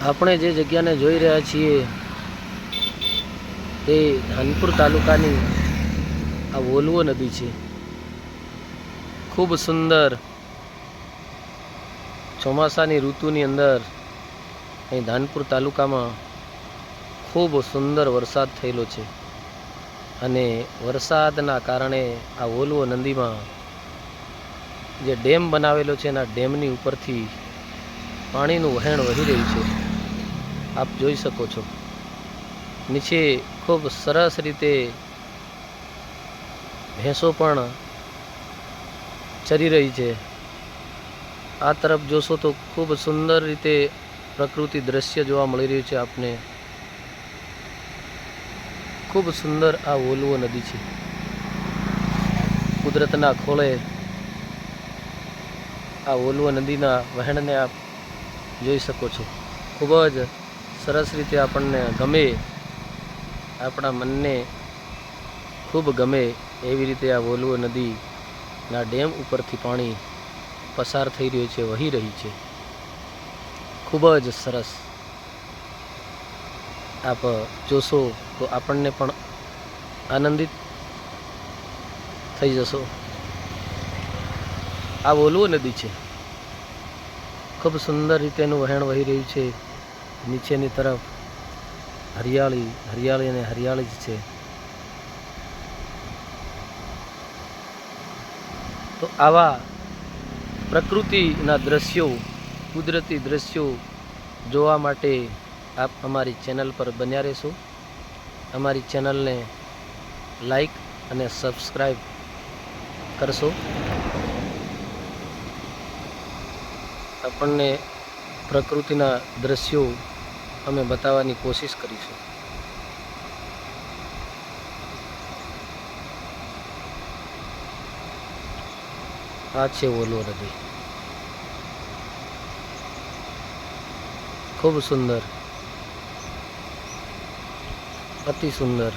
આપણે જે જગ્યાને જોઈ રહ્યા છીએ તે ધાનપુર તાલુકાની આ વોલવો નદી છે. ખૂબ સુંદર ચોમાસાની ઋતુની અંદર અહીં ધાનપુર તાલુકામાં ખૂબ સુંદર વરસાદ થયેલો છે અને વરસાદના કારણે આ વોલવો નદીમાં જે ડેમ બનાવેલો છે એના ડેમની ઉપરથી પાણીનું વહેણ વહી રહ્યું છે. આપ જોઈ શકો છો. નીચે ખૂબ સરસ રીતે ભેંસો પણ ચરી રહી છે. આ તરફ જોશો તો ખૂબ સુંદર રીતે પ્રકૃતિ દ્રશ્ય જોવા મળી રહ્યું છે આપને. ખૂબ સુંદર આ ઓલવો નદી છે. કુદરતના ખોળે આ ઓલવો નદીના વહેણને આપ જોઈ શકો છો. ખૂબ જ સરસ રીતે આપણને ગમે, આપણા મનને ખૂબ ગમે એવી રીતે આ વોલવો નદીના ડેમ ઉપરથી પાણી પસાર થઈ રહ્યું છે, વહી રહી છે. ખૂબ જ સરસ. આપ જોશો તો આપણને પણ આનંદિત થઈ જશો. આ વોલવો નદી છે. ખૂબ સુંદર રીતે એનું વહેણ વહી રહ્યું છે. નીચેની તરફ હરિયાળી હરિયાળી અને હરિયાળી જ છે. તો આવા પ્રકૃતિના દ્રશ્યો, કુદરતી દ્રશ્યો જોવા માટે આપ અમારી ચેનલ પર બન્યા રહેશો. અમારી ચેનલને લાઈક અને સબસ્ક્રાઈબ કરશો. આપણને પ્રકૃતિના દ્રશ્યો અમે બતાવવાની કોશિશ કરીશું. આ છે ઓલો નદી ખૂબ સુંદર. અતિ સુંદર.